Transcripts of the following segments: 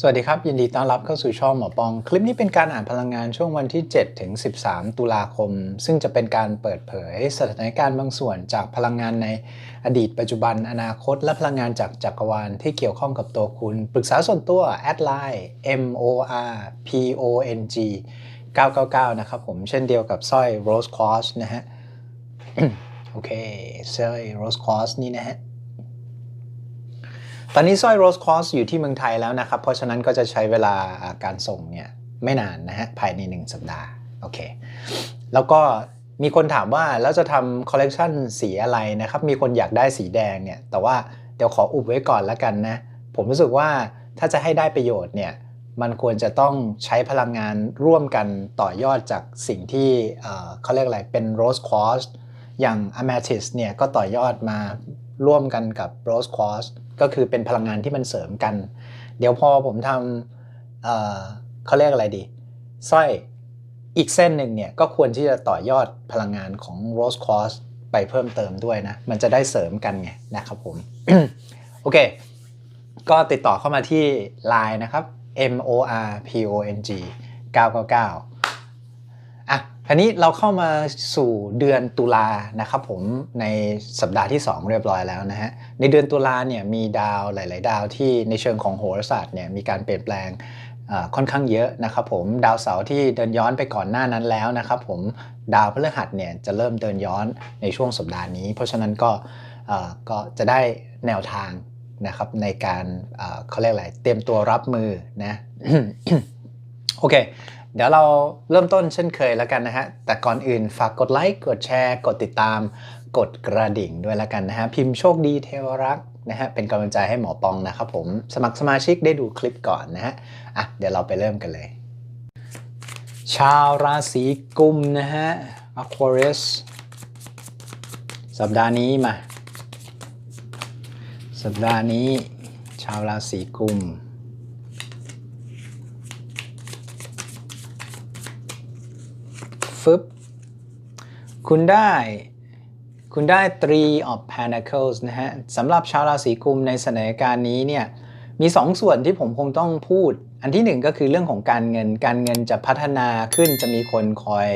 สวัสดีครับ ยินดีต้อนรับเข้าสู่ช่องหมอปอง คลิปนี้เป็นการอ่านพลังงานช่วงวันที่ 7 ถึง 13 ตุลาคม ซึ่งจะเป็นการเปิดเผยสถานการณ์บางส่วนจากพลังงานในอดีตปัจจุบันอนาคต และพลังงานจากจักรวาลที่เกี่ยวข้องกับตัวคุณ ปรึกษาส่วนตัวแอดไลน์ M O R P O N G 999 นะครับผมเช่นเดียวกับสร้อย Rose Quartz นะฮะโอเคสร้อย Rose Quartz นี่นะฮะ ตอนนี้สร้อยโรสคอสอยู่ที่เมืองไทยแล้วนะครับ เพราะฉะนั้นก็จะใช้เวลาการส่งเนี่ยไม่นานนะฮะภายใน 1 สัปดาห์ โอเค แล้วก็มีคนถามว่าแล้วจะทำคอลเลกชันสีอะไรนะครับ มีคนอยากได้สีแดงเนี่ย แต่ว่าเดี๋ยวขออุบไว้ก่อนแล้วกันนะ ผมรู้สึกว่าถ้าจะให้ได้ประโยชน์เนี่ย มันควรจะต้องใช้พลังงานร่วมกันต่อยอดจากสิ่งที่เขาเรียกอะไรเป็นโรสคอสอย่าง a m e t h y s เนี่ยก็ต่อยอดมาร่วมกันกับ Rose Quartz ก็คือเป็นพลังงานที่มันเสริมกัน เดี๋ยวพอผมทำเเขาเรียกอะไรดีสร้อยอีกเส้นหนึ่งเนี่ยก็ควรที่จะต่อยอดพลังงานของ Rose Quartz ไปเพิ่มเติมด้วยนะ มันจะได้เสริมกันไงนะครับผมโอเค ก็ติดต่อเข้ามาที่ Line นะครับ M O R P O N G 999 ทีนี้เราเข้ามาสู่เดือนตุลานะครับผมในสัปดาห์ที่ 2 เรียบร้อยแล้วนะฮะในเดือนตุลาเนี่ยมีดาวหลาย ๆ ดาวที่ในเชิงของโหราศาสตร์เนี่ยมีการเปลี่ยนแปลงค่อนข้างเยอะนะครับผมดาวเสาร์ที่เดินย้อนไปก่อนหน้านั้นแล้วนะครับผมดาวพฤหัสเนี่ยจะเริ่มเดินย้อนในช่วงสัปดาห์นี้ เพราะฉะนั้นก็ก็จะได้แนวทางนะครับในการเขาเรียกอะไรเตรียมตัวรับมือนะโอเค เดี๋ยวเราเริ่มต้นเช่นเคยแล้วกันนะฮะ แต่ก่อนอื่นฝากกดไลค์ กดแชร์ กดติดตาม กดกระดิ่งด้วยแล้วกันนะฮะ พิมพ์โชคดีเทวรักษ์นะฮะ เป็นกำลังใจให้หมอปองนะครับผม สมัครสมาชิกได้ดูคลิปก่อนนะฮะ อะ เดี๋ยวเราไปเริ่มกันเลย ชาวราศีกุมนะฮะ Aquarius สัปดาห์นี้มา สัปดาห์นี้ ชาวราศีกุม ฟึบคุณได้คุณได้ three of pentacles นะฮะสำหรับชาวราศีกุมในสถานการณ์นี้เนี่ยมี2ส่วนที่ผมคงต้องพูด อันที่ 1 ก็คือเรื่องของการเงิน การเงินจะพัฒนาขึ้นจะมีคนคอย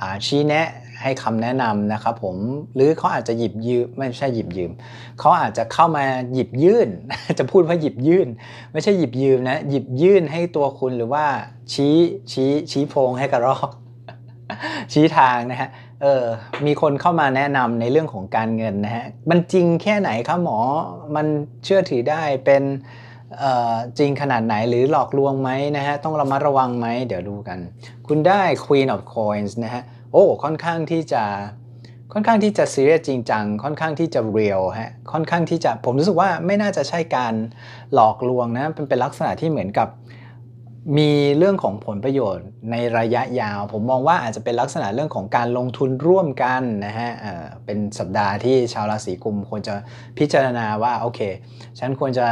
อชี้แนะให้คำแนะนำนะครับผม หรือเขาอาจจะหยิบยืม ไม่ใช่หยิบยืม เขาอาจจะเข้ามาหยิบยื่น จะพูดว่าหยิบยื่น ไม่ใช่หยิบยืมนะ หยิบยื่นให้ตัวคุณหรือว่าชี้ชี้ชี้โพงให้กระรอก ชี้ทางนะฮะเออมีคนเข้ามาแนะนำในเรื่องของการเงินนะฮะมันจริงแค่ไหนครับหมอมันเชื่อถือได้เป็นจริงขนาดไหนหรือหลอกลวงไหมนะฮะต้องระมัดระวังไหมเดี๋ยวดูกัน คุณได้ Queen of Coins นะฮะโอ้ค่อนข้างที่จะค่อนข้างที่จะซีเรียสจริงจัง ค่อนข้างที่จะเรียลฮะค่อนข้างที่จะผมรู้สึกว่าไม่น่าจะใช่การหลอกลวงนะเป็นเป็นลักษณะที่เหมือนกับ มีเรื่องของผลประโยชน์ในระยะยาว ผมมองว่าอาจจะเป็นลักษณะเรื่องของการลงทุนร่วมกันนะฮะเเป็นสัปดาห์ที่ชาวราศีกุมควรจะพิจารณาว่าโอเค ฉันควรจะ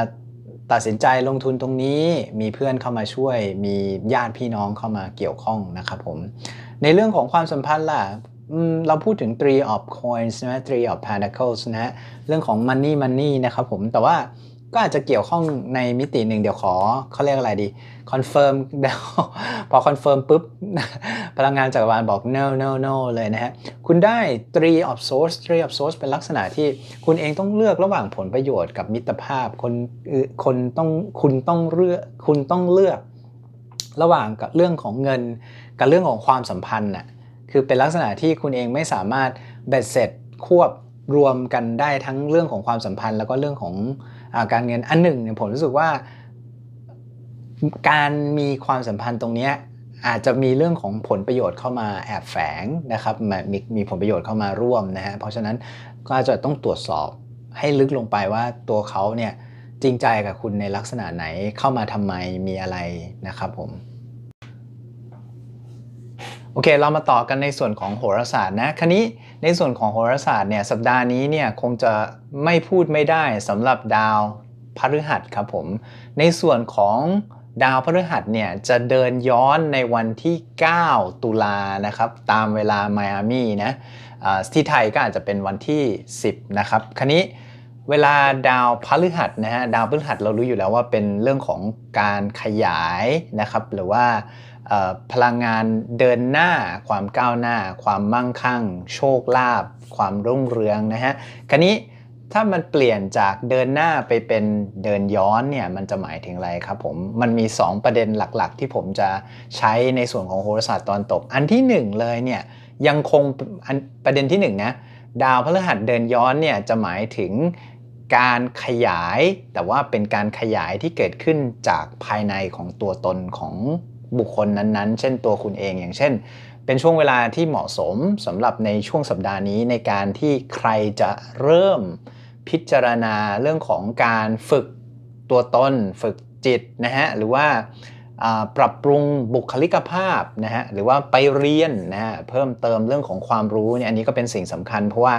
ตัดสินใจลงทุนตรงนี้ มีเพื่อนเข้ามาช่วย มีญาติพี่น้องเข้ามาเกี่ยวข้องนะครับผม ในเรื่องของความสัมพันธ์ล่ะเราพูดถึง three of coins นะ three of pentacles นะเรื่องของ money money นะครับผมแต่ว่าก็อาจจะเกี่ยวข้องในมิติหนึ่งเดี๋ยวขอเขาเรียกอะไรดี คอนเฟิร์มเดี๋ยวพอคอนเฟิร์มปุ๊บ พลังงานจักรวาลบอก no no no เลยนะฮะ คุณได้ three of swords three of swords เป็นลักษณะที่คุณเองต้องเลือกระหว่างผลประโยชน์กับมิตรภาพคนอื่นคนต้องคุณต้องเลือกคุณต้องเลือก ระหว่างกับเรื่องของเงิน กับเรื่องของความสัมพันธ์น่ะคือเป็นลักษณะที่คุณเองไม่สามารถเบ็ดเสร็จควบรวมกันได้ทั้งเรื่องของความสัมพันธ์ แล้วก็เรื่องของอาการเงินอันหนึ่งเนี่ยผมรู้สึกว่า การมีความสัมพันธ์ตรงนี้อาจจะมีเรื่องของผลประโยชน์เข้ามาแอบแฝงนะครับมามีมีผลประโยชน์เข้ามาร่วมนะฮะเพราะฉะนั้นก็อาจจะต้องตรวจสอบให้ลึกลงไปว่าตัวเขาเนี่ยจริงใจกับคุณในลักษณะไหนเข้ามาทำไมมีอะไรนะครับผมโอเค เรามาต่อกันในส่วนของโหราศาสตร์นะคันนี้ในส่วนของโหราศาสตร์เนี่ยสัปดาห์นี้เนี่ยคงจะไม่พูดไม่ได้สำหรับดาวพฤหัสครับผมในส่วนของ ดาวพฤหัสเนี่ยจะเดินย้อนในวันที่ 9 ตุลานะครับตามเวลาไมอามี่นะที่ไทยก็อาจจะเป็นวันที่ 10 นะครับคันนี้เวลาดาวพฤหัสนะฮะดาวพฤหัสเรารู้อยู่แล้วว่าเป็นเรื่องของการขยายนะครับหรือว่าพลังงานเดินหน้า ความก้าวหน้า ความมั่งคั่ง โชคลาภความรุ่งเรืองนะฮะคราวนี้ ถ้ามันเปลี่ยนจากเดินหน้าไปเป็นเดินย้อนเนี่ยมันจะหมายถึงอะไรครับผม มันมี 2 ประเด็นหลักๆ ที่ผมจะใช้ในส่วนของโหราศาสตร์ตอนตก อันที่ 1 เลยเนี่ยยังคงประเด็นที่1นะดาวพฤหัสเดินย้อนเนี่ยจะหมายถึงการขยาย แต่ว่าเป็นการขยายที่เกิดขึ้นจากภายในของตัวตนของบุคคลนั้นๆ เช่นตัวคุณเองอย่างเช่น เป็นช่วงเวลาที่เหมาะสมสำหรับในช่วงสัปดาห์นี้ในการที่ใครจะเริ่ม พิจารณาเรื่องของการฝึกตัวตน ฝึกจิตนะฮะหรือว่าปรับปรุงบุคลิกภาพนะฮะหรือว่าไปเรียนนะฮะเพิ่มเติมเรื่องของความรู้เนี่ยอันนี้ก็เป็นสิ่งสำคัญ เพราะว่า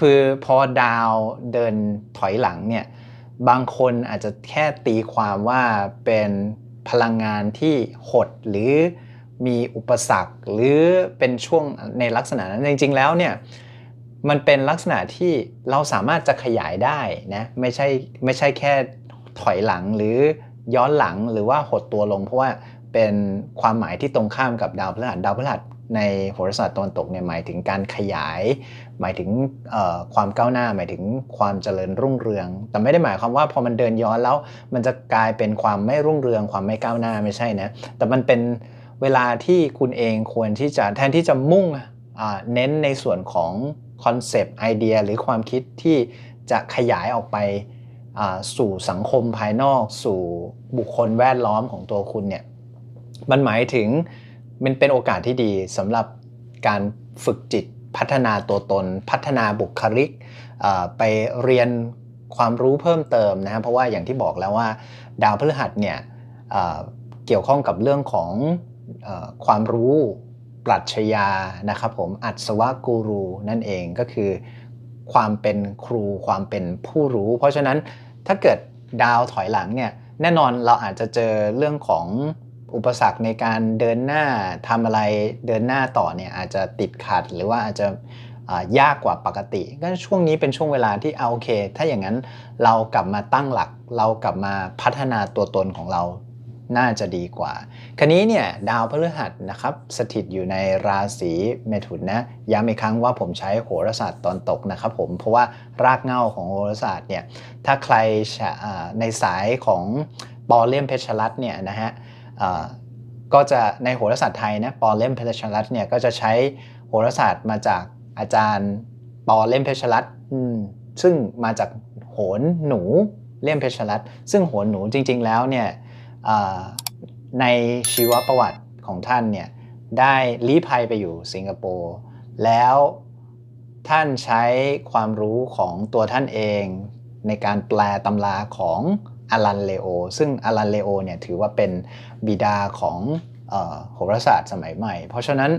คือพอดาวเดินถอยหลังเนี่ยบางคนอาจจะแค่ตีความว่าเป็นพลังงานที่หดหรือมีอุปสรรค หรือเป็นช่วงในลักษณะนั้นจริง ๆ แล้วเนี่ย มันเป็นลักษณะที่เราสามารถจะขยายได้นะไม่ใช่ไม่ใช่แค่ถอยหลังหรือย้อนหลังหรือว่าหดตัวลง เพราะว่าเป็นความหมายที่ตรงข้ามกับดาวพฤหัสดาวพฤหัสในโหราศาสตร์ตะวันตกเนี่ยหมายถึงการขยาย หมายถึงความก้าวหน้า หมายถึงความเจริญรุ่งเรือง แต่ไม่ได้หมายความว่าพอมันเดินย้อนแล้ว มันจะกลายเป็นความไม่รุ่งเรือง ความไม่ก้าวหน้าไม่ใช่นะแต่มันเป็นเวลาที่คุณเองควรที่จะแทนที่จะมุ่งเน้นในส่วนของ คอนเซปต์ไอเดียหรือความคิดที่จะขยายออกไปสู่สังคมภายนอก สู่บุคคลแวดล้อมของตัวคุณเนี่ยมันหมายถึงมันเป็นโอกาสที่ดีสำหรับการฝึกจิตพัฒนาตัวตน พัฒนาบุคลิกไปเรียนความรู้เพิ่มเติมนะเพราะว่าอย่างที่บอกแล้วว่า ดาวพฤหัสเนี่ยเกี่ยวข้องกับเรื่องของอความรู้ ปรัชญานะครับผมอัศวกูรูนั่นเองก็คือ ความเป็นครูความเป็นผู้รู้ เพราะฉะนั้นถ้าเกิดดาวถอยหลังเนี่ยแน่นอนเราอาจจะเจอเรื่องของอุปสรรคในการเดินหน้าทำอะไรเดินหน้าต่อเนี่ยอาจจะติดขัดหรือว่าอาจจะยากกว่าปกติ ก็ช่วงนี้เป็นช่วงเวลาที่เอาโอเค ถ้าอย่างนั้นเรากลับมาตั้งหลัก เรากลับมาพัฒนาตัวตนของเรา น่าจะดีกว่า ครนี้เนี่ยดาวพฤหัสนะครับสถิตอยู่ในราศีเมถุนนะย้ำอีกครั้งว่าผมใช้โหราศาสตร์ตอนตกนะครับผมเพราะว่ารากเหง้าของโหราศาสตร์เนี่ยถ้าใครในสายของปอเลียมเพชรรัตเนี่ยนะฮะก็จะในโหราศาสตร์ไทยนะปอเล่มเพชรรัตเนี่ยก็จะใช้โหราศาสตร์มาจากอาจารย์ปอเล่มเพชรรัตซึ่งมาจากโหนหนูเล่มเพชรรัตซึ่งโหนหนูจริง ๆ แล้วเนี่ย ในชีวประวัติของท่านเนี่ยได้ลี้ภัยไปอยู่สิงคโปร์แล้วท่านใช้ความรู้ของตัวท่านเองในการแปลตำราของอลันเลโอ ซึ่งอลันเลโอเนี่ยถือว่าเป็นบิดาของโหราศาสตร์สมัยใหม่ เพราะฉะนั้น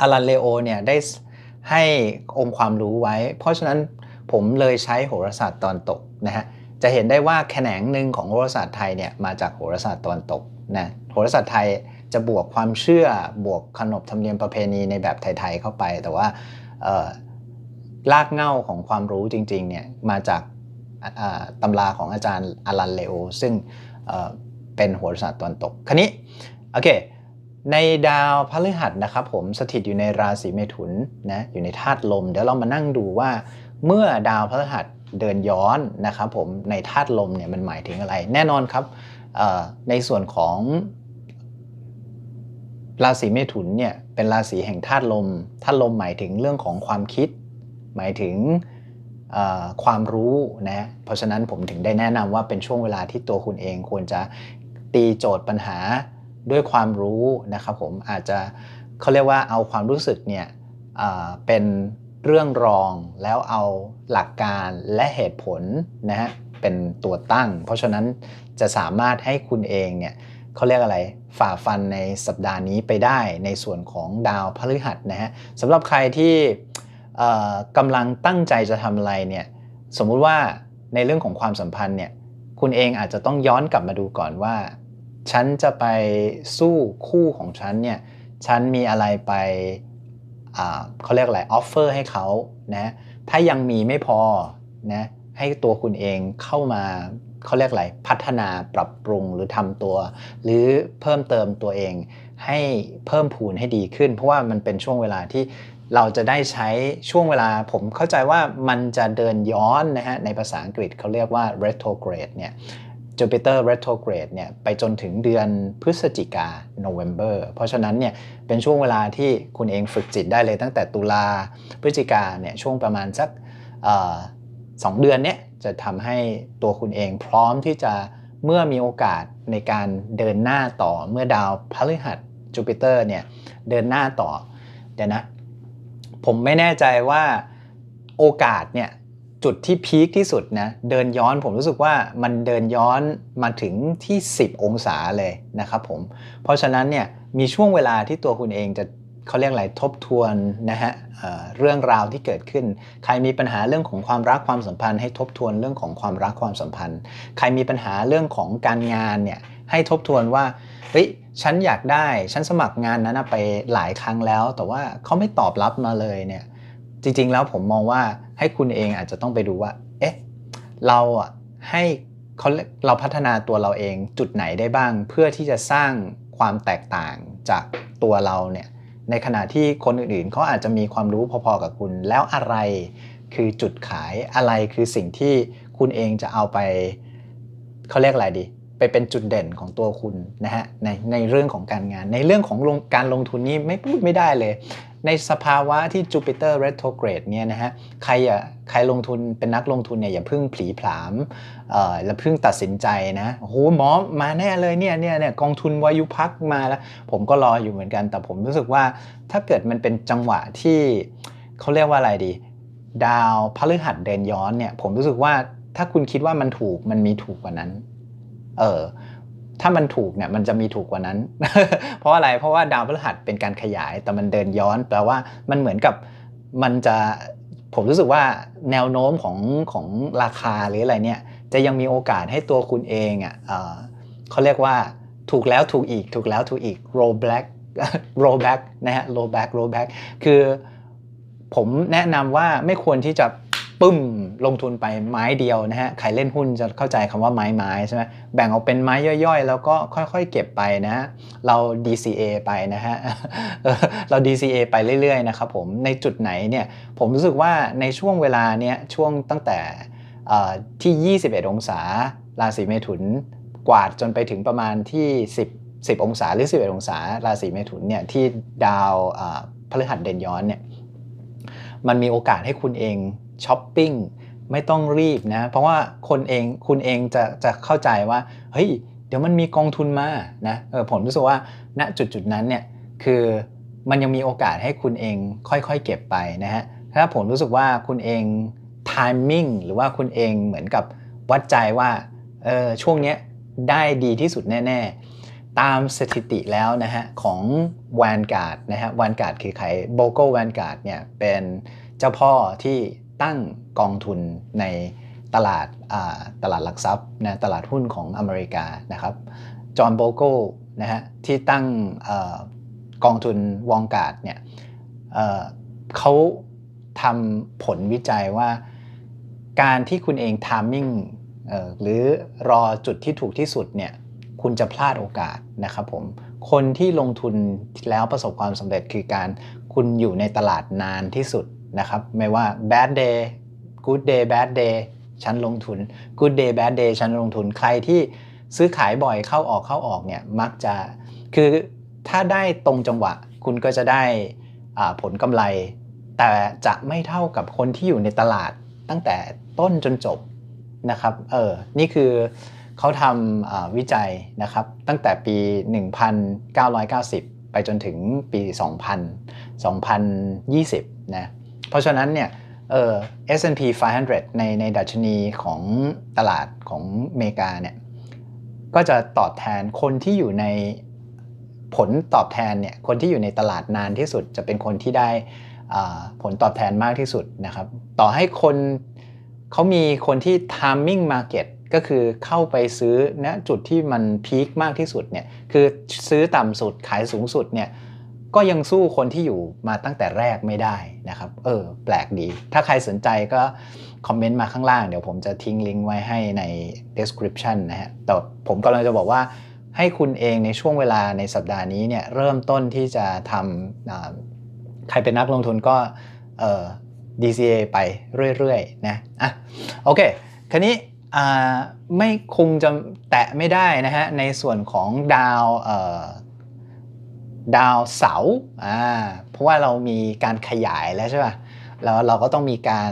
อลันเลโอเนี่ยได้ให้องค์ความรู้ไว้ เพราะฉะนั้นผมเลยใช้โหราศาสตร์ตอนตกนะฮะ จะเห็นได้ว่าแขนงหนึ่งของโหราศาสตร์ไทยเนี่ยมาจากโหราศาสตร์ตอนตกนะโหราศาสตร์ไทยจะบวกความเชื่อบวกขนบธรรมเนียมประเพณีในแบบไทยๆเข้าไป แต่ว่าลากเง่าของความรู้จริงๆเนี่ยมาจากตำราของอาจารย์อลันเลโอซึ่งเป็นโหราศาสตร์ตอนตกคันนี้โอเคในดาวพฤหัสนะครับผมสถิตอยู่ในราศีเมถุนนะอยู่ในธาตุลม เดี๋ยวเรามานั่งดูว่าเมื่อดาวพฤหัส เดินย้อนนะครับผมในธาตุลมเนี่ยมันหมายถึงอะไร แน่นอนครับในส่วนของราศีเมถุนเนี่ยเป็นราศีแห่งธาตุลมธาตุลมหมายถึงเรื่องของความคิด หมายถึงความรู้นะเพราะฉะนั้นผมถึงได้แนะนำว่าเป็นช่วงเวลาที่ตัวคุณเองควรจะตีโจทย์ปัญหาด้วยความรู้นะครับผมอาจจะเขาเรียกว่าเอาความรู้สึกเนี่ยเป็น เรื่องรองแล้วเอาหลักการและเหตุผลนะฮะเป็นตัวตั้ง เพราะฉะนั้นจะสามารถให้คุณเองเนี่ยเขาเรียกอะไรฝ่าฟันในสัปดาห์นี้ไปได้ในส่วนของดาวพฤหัสนะฮะสำหรับใครที่กำลังตั้งใจจะทำอะไรเนี่ยสมมุติว่าในเรื่องของความสัมพันธ์เนี่ยคุณเองอาจจะต้องย้อนกลับมาดูก่อนว่า ฉันจะไปสู้คู่ของฉันเนี่ยฉันมีอะไรไป เขาเรียกอะไรออฟเฟอร์ให้เขานะถ้ายังมีไม่พอนะให้ตัวคุณเองเข้ามาเขาเรียกอะไรพัฒนาปรับปรุงหรือทำตัว หรือเพิ่มเติมตัวเองให้เพิ่มพูนให้ดีขึ้น เพราะว่ามันเป็นช่วงเวลาที่เราจะได้ใช้ช่วงเวลาผมเข้าใจว่ามันจะเดินย้อนนะฮะในภาษาอังกฤษเขาเรียกว่า retrograde เนี่ย Jupiter retrograde เนี่ยไปจนถึงเดือนพฤศจิกา November เพราะฉะนั้นเนี่ยเป็นช่วงเวลาที่คุณเองฝึกจิตได้เลยตั้งแต่ตุลาพฤศจิกาเนี่ยช่วงประมาณสักสองเดือนเนี่ยจะทำให้ตัวคุณเองพร้อมที่จะเมื่อมีโอกาสในการเดินหน้าต่อเมื่อดาวพฤหัสจูปิเตอร์เนี่ยเดินหน้าต่อเดี๋ยวนะ ผมไม่แน่ใจว่าโอกาสเนี่ย จุดที่พีคที่สุดนะเดินย้อนผมรู้สึกว่ามันเดินย้อนมาถึงที่ 10 องศาเลยนะครับผม เพราะฉะนั้นเนี่ยมีช่วงเวลาที่ตัวคุณเองจะเขาเรียกอะไรทบทวนนะฮะเเรื่องราวที่เกิดขึ้น ใครมีปัญหาเรื่องของความรักความสัมพันธ์ ให้ทบทวนเรื่องของความรักความสัมพันธ์ ใครมีปัญหาเรื่องของการงานเนี่ยให้ทบทวนว่าเฮ้ยฉันอยากได้ฉันสมัครงานนั้นไปหลายครั้งแล้ว แต่ว่าเขาไม่ตอบรับมาเลยเนี่ย จริง ๆ แล้วผมมองว่าให้คุณเองอาจจะต้องไปดูว่า เอ๊ะ เราอะให้เขาเราพัฒนาตัวเราเองจุดไหนได้บ้าง เพื่อที่จะสร้างความแตกต่างจากตัวเราเนี่ย ในขณะที่คนอื่นๆเขาอาจจะมีความรู้พอๆกับคุณ แล้วอะไรคือจุดขายอะไรคือสิ่งที่คุณเองจะเอาไปเขาเรียกอะไรดี เป็นจุดเด่นของตัวคุณนะฮะในในเรื่องของการงาน ในเรื่องของการลงทุนนี่ไม่พูดไม่ได้เลย ในสภาวะที่จูปิเตอร์เรโทรเกรดเนี่ยนะฮะใครอะใครลงทุนเป็นนักลงทุนเนี่ยอย่าเพิ่งผีผลามเอ่ออย่าเพิ่งตัดสินใจนะโอ้โหหมอมาแน่เลยเนี่ยเนี่ยเนี่ยกองทุนวายุพักมาแล้ว ผมก็รออยู่เหมือนกัน แต่ผมรู้สึกว่าถ้าเกิดมันเป็นจังหวะที่เขาเรียกว่าอะไรดี ดาวพฤหัสเดินย้อนเนี่ยผมรู้สึกว่าถ้าคุณคิดว่ามันถูกมันมีถูกกว่านั้น เออถ้ามันถูกเนี่ยมันจะมีถูกกว่านั้น เพราะอะไรเพราะว่าดาวพฤหัสเป็นการขยายแต่มันเดินย้อนแปลว่ามันเหมือนกับมันจะผมรู้สึกว่าแนวโน้มของของราคาหรืออะไรเนี่ยจะยังมีโอกาสให้ตัวคุณเองอะเขาเรียกว่าถูกแล้วถูกอีกถูกแล้วถูกอีก roll back roll back นะฮะ roll back roll back คือผมแนะนำว่าไม่ควรที่จะ ปึ้มลงทุนไปไม้เดียวนะฮะใครเล่นหุ้นจะเข้าใจคำว่าไม้ไม้ใช่ไหมแบ่งออกเป็นไม้ย่อยๆ แล้วก็ค่อยๆ เก็บไปนะเรา DCA ไปนะฮะเรา DCA ไปเรื่อยๆนะครับผมในจุดไหนเนี่ยผมรู้สึกว่าในช่วงเวลาเนี้ยช่วงตั้งแต่ที่ 21 องศาราศีเมถุนกวาดจนไปถึงประมาณที่ 10 10 องศาหรือ 11 องศาราศีเมถุนเนี่ยที่ดาวพฤหัสเด่นย้อนเนี่ยมันมีโอกาสให้คุณเอง ช้อปปิ้งไม่ต้องรีบนะ เพราะว่าคนเองคุณเองจะจะเข้าใจว่า เฮ้ย เดี๋ยวมันมีกองทุนมานะเออผมรู้สึกว่าณจุดจุดนั้นเนี่ยคือมันยังมีโอกาสให้คุณเองค่อยๆ เก็บไปนะฮะถ้าผมรู้สึกว่าคุณเองทมมิ่งหรือว่าคุณเองเหมือนกับวัดใจว่าเออช่วงนี้ได้ดีที่สุดแน่ๆ ตามสถิติแล้วนะฮะของแวนการ์ดนะฮะแวนการ์ดคือใครโบโกแวนการ์ดเนี่ยเป็นเจ้าพ่อที่ ตั้งกองทุนในตลาดตลาดหลักทรัพย์นะตลาดหุ้นของอเมริกานะครับจอห์นโบโกนะฮะที่ตั้งกองทุนวองการ์ดเนี่ยเขาทำผลวิจัยว่า การที่คุณเองทามมิ่งหรือรอจุดที่ถูกที่สุดเนี่ยคุณจะพลาดโอกาสนะครับผมคนที่ลงทุนแล้วประสบความสำเร็จคือการคุณอยู่ในตลาดนานที่สุด นะครับไม่ว่า bad day good day bad day ฉันลงทุน good day bad day ฉันลงทุนใครที่ซื้อขายบ่อยเข้าออกเข้าออกเนี่ยมักจะคือถ้าได้ตรงจังหวะ คุณก็จะได้ผลกำไร แต่จะไม่เท่ากับคนที่อยู่ในตลาดตั้งแต่ต้นจนจบนะครับเออนี่คือเขาทำวิจัยนะครับตั้งแต่ปี 1990 ไปจนถึงปี 2000 2020 นะ เพราะฉะนั้นเนี่ยเออ S&P 500 ในในดัชนีของตลาดของอเมริกาเนี่ยก็จะตอบแทนคนที่อยู่ในผลตอบแทนเนี่ยคนที่อยู่ในตลาดนานที่สุดจะเป็นคนที่ได้ผลตอบแทนมากที่สุดนะครับ ต่อให้คนเขามีคนที่ timing market ก็คือเข้าไปซื้อณจุดที่มันพีคมากที่สุดเนี่ยคือซื้อต่ำสุดขายสูงสุดเนี่ย ก็ยังสู้คนที่อยู่มาตั้งแต่แรกไม่ได้นะครับ เออ แปลกดี ถ้าใครสนใจก็คอมเมนต์มาข้างล่าง เดี๋ยวผมจะทิ้งลิงก์ไว้ให้ใน description นะฮะ แต่ผมกำลังจะบอกว่าให้คุณเองในช่วงเวลาในสัปดาห์นี้เนี่ยเริ่มต้นที่จะทำใครเป็นนักลงทุนก็เออ DCA ไปเรื่อยๆนะอะโอเคคราวนี้ไม่คงจะแตะไม่ได้นะฮะในส่วนของดาว ดาวเสาร์อ่าเพราะว่าเรามีการขยายแล้วใช่ป่ะแล้วเราก็ต้องมีการ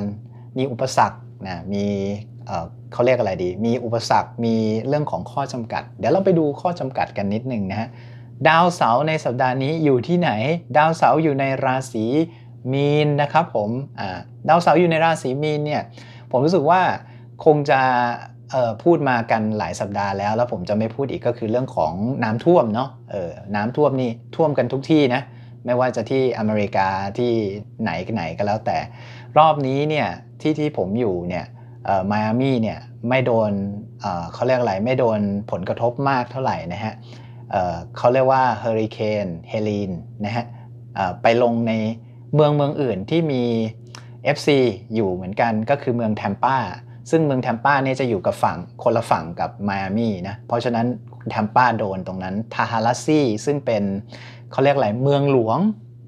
มีอุปสรรคนะมีเขาเรียกอะไรดี มีอุปสรรคมีเรื่องของข้อจำกัด เดี๋ยวเราไปดูข้อจำกัดกันนิดนึงนะฮะดาวเสาร์ในสัปดาห์นี้อยู่ที่ไหน ดาวเสาร์อยู่ในราศีมีนนะครับผมดาวเสาร์อยู่ในราศีมีนเนี่ยผมรู้สึกว่าคงจะ พูดมากันหลายสัปดาห์แล้ว แล้วผมจะไม่พูดอีกก็คือเรื่องของน้ำท่วมเนาะเออน้ำท่วมนี่ท่วมกันทุกที่นะไม่ว่าจะที่อเมริกาที่ไหนไหนก็แล้วแต่ รอบนี้เนี่ยที่ที่ผมอยู่เนี่ยไมอามี่เนี่ยไม่โดนเเขาเรียกอะไรไม่โดนผลกระทบมากเท่าไหร่นะฮะเเขาเรียกว่าเฮอริเคนเฮลีนนะฮะไปลงในเมืองเมืองอื่นที่มี FC อยู่เหมือนกันก็คือเมืองแทมปา ซึ่งเมืองแทมปาเนี่ยจะอยู่กับฝั่งคนละฝั่งกับไมอามี่นะ เพราะฉะนั้นแทมปาโดนตรงนั้นทาฮารัสซีซึ่งเป็นเขาเรียกอะไรเมืองหลวง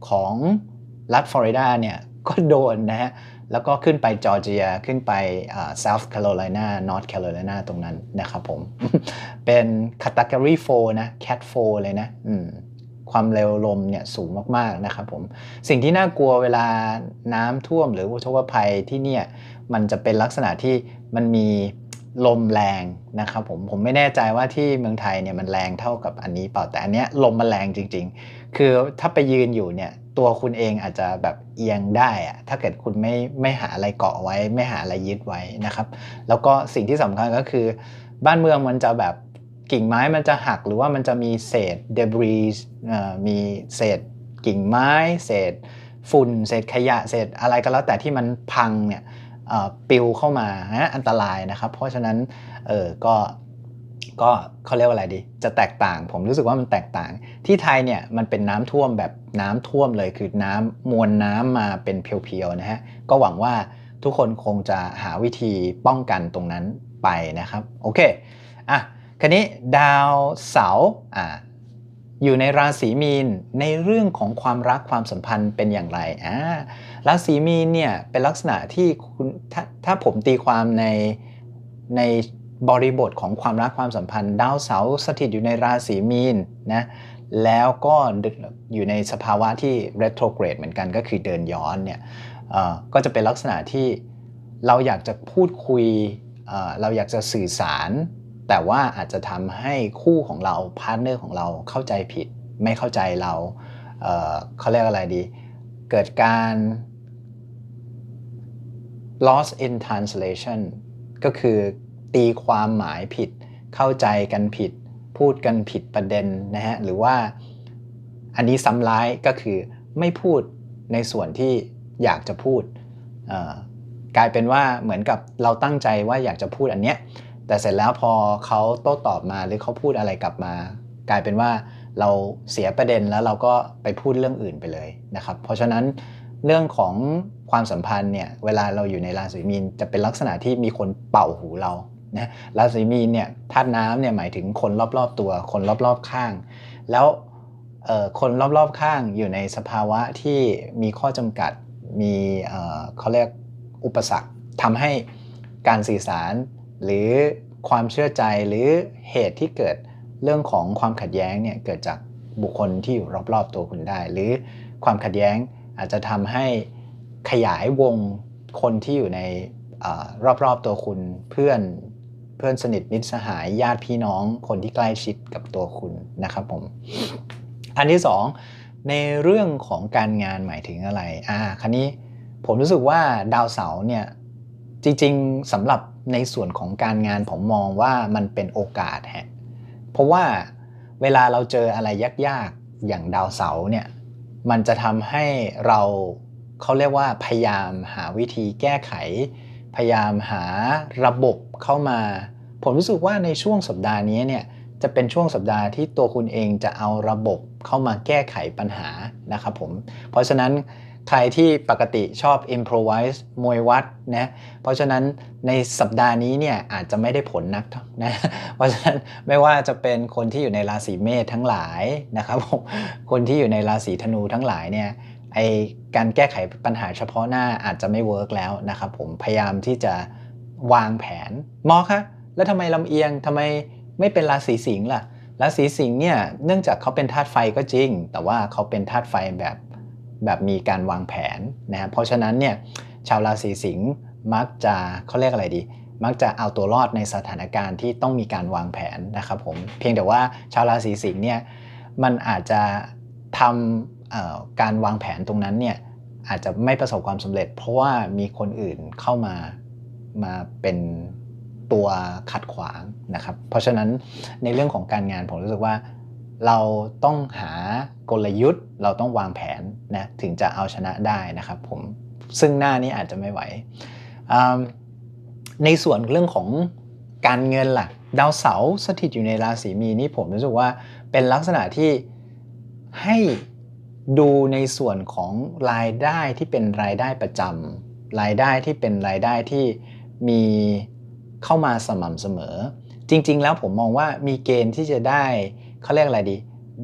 ของรัฐฟลอริดาเนี่ยก็โดนนะฮะแล้วก็ขึ้นไปจอร์เจียขึ้นไปเซาท์แคโรไลนานอร์ทแคโรไลนาตรงนั้นนะครับผม เป็นคาตากรีโฟนะแคทโฟเลยนะความเร็วลมเนี่ยสูงมาก ๆ นะครับผม สิ่งที่น่ากลัวเวลาน้ำท่วมหรืออุทกภัยที่เนี่ย มันจะเป็นลักษณะที่มันมีลมแรงนะครับผมผมไม่แน่ใจว่าที่เมืองไทยเนี่ยมันแรงเท่ากับอันนี้เปล่าแต่อันเนี้ยลมมันแรงจริง ๆ คือถ้าไปยืนอยู่เนี่ยตัวคุณเองอาจจะแบบเอียงได้อะถ้าเกิดคุณไม่ไม่หาอะไรเกาะไว้ ไม่หาอะไรยึดไว้นะครับ แล้วก็สิ่งที่สำคัญก็คือ บ้านเมืองมันจะแบบกิ่งไม้มันจะหักหรือว่ามันจะมีเศษเดบรีสมีเศษกิ่งไม้ เศษฝุ่น เศษขยะ เศษอะไรก็แล้วแต่ที่มันพังเนี่ย ปิวเข้ามาอันตรายนะครับ เพราะฉะนั้นเออก็ก็เขาเรียกว่าอะไรดี จะแตกต่าง ผมรู้สึกว่ามันแตกต่าง ที่ไทยเนี่ยมันเป็นน้ำท่วมแบบน้ำท่วมเลย คือน้ำมวลน้ำมาเป็นเพียวๆนะฮะ ก็หวังว่าทุกคนคงจะหาวิธีป้องกันตรงนั้นไปนะครับ โอเค อะคันนี้ดาวเสาร์อ่า อยู่ในราศีมีนในเรื่องของความรักความสัมพันธ์เป็นอย่างไรอ่าราศีมีนเนี่ยเป็นลักษณะที่คุณถ้าถ้าผมตีความในในบริบทของความรักความสัมพันธ์ ดาวเสาร์สถิตอยู่ในราศีมีนนะแล้วก็อยู่ในสภาวะที่ retrograde เหมือนกันก็คือเดินย้อนเนี่ยก็จะเป็นลักษณะที่เราอยากจะพูดคุยเราอยากจะสื่อสาร แต่ว่าอาจจะทำให้คู่ของเราพาร์ทเนอร์ของเราเข้าใจผิด ไม่เข้าใจเราเเขาเรียกอะไรดี เกิดการ loss in translation ก็คือตีความหมายผิด เข้าใจกันผิด พูดกันผิดประเด็นนะฮะ หรือว่าอันนี้ซ้ำร้ายก็คือไม่พูดในส่วนที่อยากจะพูด กลายเป็นว่าเหมือนกับเราตั้งใจว่าอยากจะพูดอันเนี้ย แต่เสร็จแล้วพอเขาโต้ตอบมาหรือเขาพูดอะไรกลับมา กลายเป็นว่าเราเสียประเด็นแล้วเราก็ไปพูดเรื่องอื่นไปเลยนะครับ เพราะฉะนั้นเรื่องของความสัมพันธ์เนี่ยเวลาเราอยู่ในราศีมีนจะเป็นลักษณะที่มีคนเป่าหูเรานะราศีมีนเนี่ยธาตุน้ำเนี่ยหมายถึงคนรอบๆตัว คนรอบๆข้าง แล้วคนรอบๆข้างอยู่ในสภาวะที่มีข้อจำกัดมีเขาเรียกอุปสรรคทำให้การสื่อสาร หรือความเชื่อใจหรือเหตุที่เกิดเรื่องของความขัดแย้งเนี่ยเกิดจากบุคคลที่อยู่รอบๆตัวคุณได้ หรือความขัดแย้งอาจจะทำให้ขยายวงคนที่อยู่ในอรอบๆตัวคุณเพื่อนเพื่อนสนิทมิตรสหายญาติพี่น้องคนที่ใกล้ชิดกับตัวคุณนะครับผมอันที่สองในเรื่องของการงานหมายถึงอะไรอ่าคันนี้ผมรู้สึกว่าดาวเสาร์เนี่ยจริงๆสำหรับ ในส่วนของการงานผมมองว่ามันเป็นโอกาสฮะเพราะว่าเวลาเราเจออะไรยากๆอย่างดาวเสาร์เนี่ยมันจะทำให้เราเขาเรียกว่าพยายามหาวิธีแก้ไข พยายามหาระบบเข้ามา ผมรู้สึกว่าในช่วงสัปดาห์นี้เนี่ยจะเป็นช่วงสัปดาห์ที่ตัวคุณเองจะเอาระบบเข้ามาแก้ไขปัญหานะครับผมเพราะฉะนั้น ใครที่ปกติชอบ improvise มวยวัดนะ เพราะฉะนั้นในสัปดาห์นี้เนี่ยอาจจะไม่ได้ผลนักนะ เพราะฉะนั้นไม่ว่าจะเป็นคนที่อยู่ในราศีเมษทั้งหลายนะครับผม คนที่อยู่ในราศีธนูทั้งหลายเนี่ยไอการแก้ไขปัญหาเฉพาะหน้าอาจจะไม่เวิร์กแล้วนะครับผม พยายามที่จะวางแผน มอคะแล้วทำไมลำเอียงทำไมไม่เป็นราศีสิงห์ล่ะ ราศีสิงห์เนี่ยเนื่องจากเขาเป็นธาตุไฟก็จริง แต่ว่าเขาเป็นธาตุไฟแบบ แบบมีการวางแผนนะเพราะฉะนั้นเนี่ยชาวราศีสิงห์มักจะเขาเรียกอะไรดี มักจะเอาตัวรอดในสถานการณ์ที่ต้องมีการวางแผนนะครับผมเพียงแต่ว่าชาวราศีสิงห์เนี่ยมันอาจจะทำการวางแผนตรงนั้นเนี่ยอาจจะไม่ประสบความสำเร็จ เพราะว่ามีคนอื่นเข้ามามาเป็นตัวขัดขวางนะครับ เพราะฉะนั้นในเรื่องของการงานผมรู้สึกว่า เราต้องหากลยุทธ์ เราต้องวางแผนนะถึงจะเอาชนะได้นะครับผมซึ่งหน้านี้อาจจะไม่ไหว ในส่วนเรื่องของการเงินล่ะ ดาวเสาร์สถิตอยู่ในราศีมีนี่ผมรู้สึกว่าเป็นลักษณะที่ให้ดูในส่วนของรายได้ที่เป็นรายได้ประจำรายได้ที่เป็นรายได้ที่มีเข้ามาสม่ำเสมอ จริง ๆ แล้วผมมองว่ามีเกณฑ์ที่จะได้ เขาเรียกอะไรดี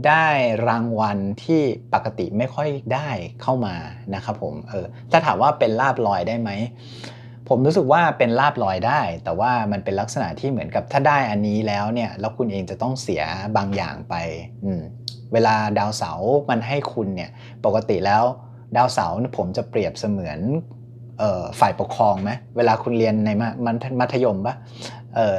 ได้รางวัลที่ปกติไม่ค่อยได้เข้ามานะครับผมเออถ้าถามว่าเป็นลาบลอยได้ไหมผมรู้สึกว่าเป็นลาบลอยได้ แต่ว่ามันเป็นลักษณะที่เหมือนกับถ้าได้อันนี้แล้วเนี่ยแล้วคุณเองจะต้องเสียบางอย่างไปอืมเวลาดาวเสาร์มันให้คุณเนี่ยปกติแล้วดาวเสาร์ผมจะเปรียบเสมือนฝ่ายปกครองไหมเวลาคุณเรียนในมัธยมปะ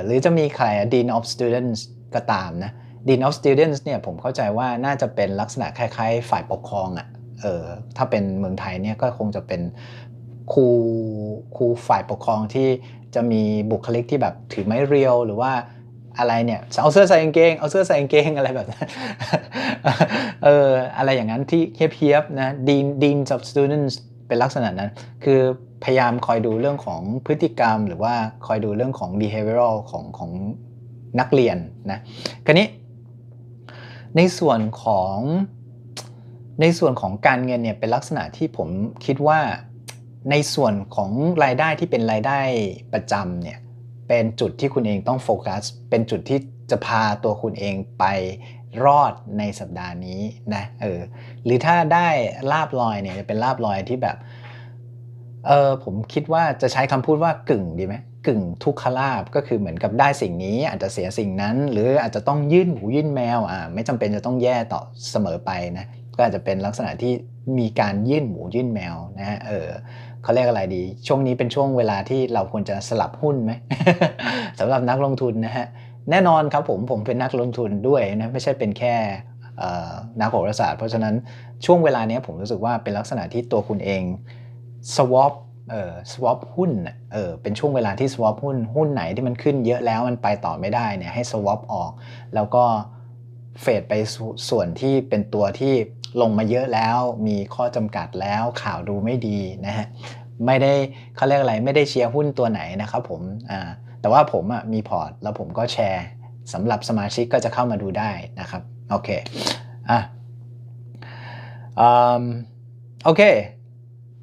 หรือจะมีใคร Dean of Students ก็ตามนะ Dean of Students เนี่ยผมเข้าใจว่าน่าจะเป็นลักษณะคล้ายๆ ฝ่ายปกครองอะ่ะเออถ้าเป็นเมืองไทยเนี่ยก็คงจะเป็นครูครูฝ่ายปกครองที่จะมีบุคลิกที่แบบถือไม้เรียวหรือว่าอะไรเนี่ยเอาเสื้อใส่กางเกงเอาเสื้อใส่กางเกงอะไรแบบนั้นเอออะไรอย่างนั้นที่เฮียบๆนะ Dean Dean of Students เป็นลักษณะนั้น คือพยายามคอยดูเรื่องของพฤติกรรม หรือว่าคอยดูเรื่องของ behavioral ของของนักเรียนนะ คราวนี้ ในส่วนของในส่วนของการเงินเนี่ยเป็นลักษณะที่ผมคิดว่าในส่วนของรายได้ที่เป็นรายได้ประจำเนี่ยเป็นจุดที่คุณเองต้องโฟกัส เป็นจุดที่จะพาตัวคุณเองไปรอดในสัปดาห์นี้นะเออหรือถ้าได้ลาบลอยเนี่ยจะเป็นลาบลอยที่แบบเออผมคิดว่าจะใช้คำพูดว่ากึ่งดีไหม กึ่งทุกขลาบก็คือเหมือนกับได้สิ่งนี้อาจจะเสียสิ่งนั้น หรืออาจจะต้องยื่นหูยื่นแมวอ่าไม่จำเป็นจะต้องแย่ต่อเสมอไปนะก็อาจจะเป็นลักษณะที่มีการยื่นหมูยื่นแมวนะฮะเออเขาเรียกอะไรดี ช่วงนี้เป็นช่วงเวลาที่เราควรจะสลับหุ้นไหมสำหรับนักลงทุนนะฮะแน่นอนครับผมผมเป็นนักลงทุนด้วยนะไม่ใช่เป็นแค่นักโหราศาสตร์ เพราะฉะนั้นช่วงเวลานี้ผมรู้สึกว่าเป็นลักษณะที่ตัวคุณเอง swap เอ่อ swap หุ้นเออเป็นช่วงเวลาที่ swap หุ้นหุ้นไหนที่มันขึ้นเยอะแล้วมันไปต่อไม่ได้เนี่ยให้ swap ออก แล้วก็เฟดไปส่วนที่เป็นตัวที่ลงมาเยอะแล้วมีข้อจำกัดแล้วข่าวดูไม่ดีนะฮะไม่ได้เขาเรียกอะไรไม่ได้เชียร์หุ้นตัวไหนนะครับผมอ่าแต่ว่าผมอะมีพอร์ต แล้วผมก็แชร์สำหรับสมาชิกก็จะเข้ามาดูได้นะครับโอเคอะโอเค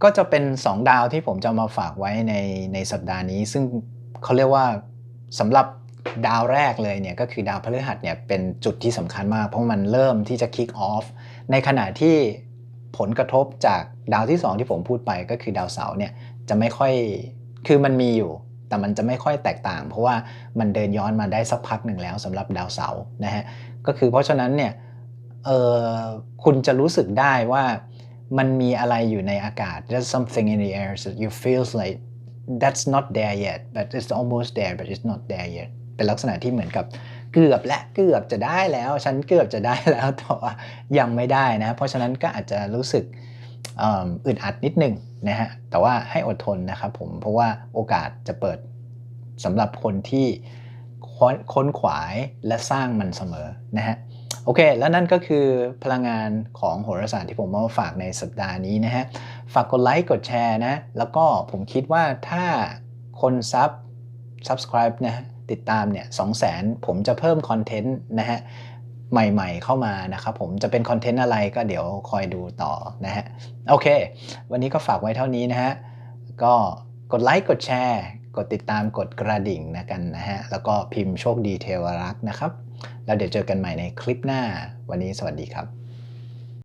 ก็จะเป็น 2 ดาวที่ผมจะมาฝากไว้ในในสัปดาห์นี้ ซึ่งเขาเรียกว่าสำหรับดาวแรกเลยเนี่ยก็คือดาวพฤหัสเนี่ยเป็นจุดที่สำคัญมาก เพราะมันเริ่มที่จะ kick off ในขณะที่ผลกระทบจากดาวที่ 2 ที่ผมพูดไปก็คือดาวเสาร์เนี่ยจะไม่ค่อยคือมันมีอยู่ แต่มันจะไม่ค่อยแตกต่าง เพราะว่ามันเดินย้อนมาได้สักพักหนึ่งแล้วสำหรับดาวเสาร์นะฮะก็คือเพราะฉะนั้นเนี่ยเออคุณจะรู้สึกได้ว่า มันมีอะไรอยู่ในอากาศ there's something in the air so you feels like that's not there yet but it's almost there but it's not there yet เป็นลักษณะที่เหมือนกับเกือบและเกือบจะได้แล้ว ฉันเกือบจะได้แล้วแต่ว่ายังไม่ได้นะ เพราะฉะนั้นก็อาจจะรู้สึกอึดอัดนิดนึงนะฮะแต่ว่าให้อดทนนะครับผมเพราะว่าโอกาสจะเปิดสำหรับคนที่ค้นขวายและสร้างมันเสมอนะฮะ โอเค แล้วนั่นก็คือพลังงานของโหราศาสตร์ที่ผมมาฝากในสัปดาห์นี้นะฮะ ฝากกดไลค์กดแชร์นะ แล้วก็ผมคิดว่าถ้าคนซับ subscribe นะติดตามเนี่ยสองแสนผมจะเพิ่มคอนเทนต์นะฮะใหม่ๆเข้ามานะครับผมจะเป็นคอนเทนต์อะไรก็เดี๋ยวคอยดูต่อนะฮะ โอเค วันนี้ก็ฝากไว้เท่านี้นะฮะ ก็กดไลค์กดแชร์ กดติดตามกดกระดิ่งนะกันนะฮะ แล้วก็พิมพ์โชคดีเทวรักษ์นะครับ แล้วเดี๋ยวเจอกันใหม่ในคลิปหน้า วันนี้สวัสดีครับ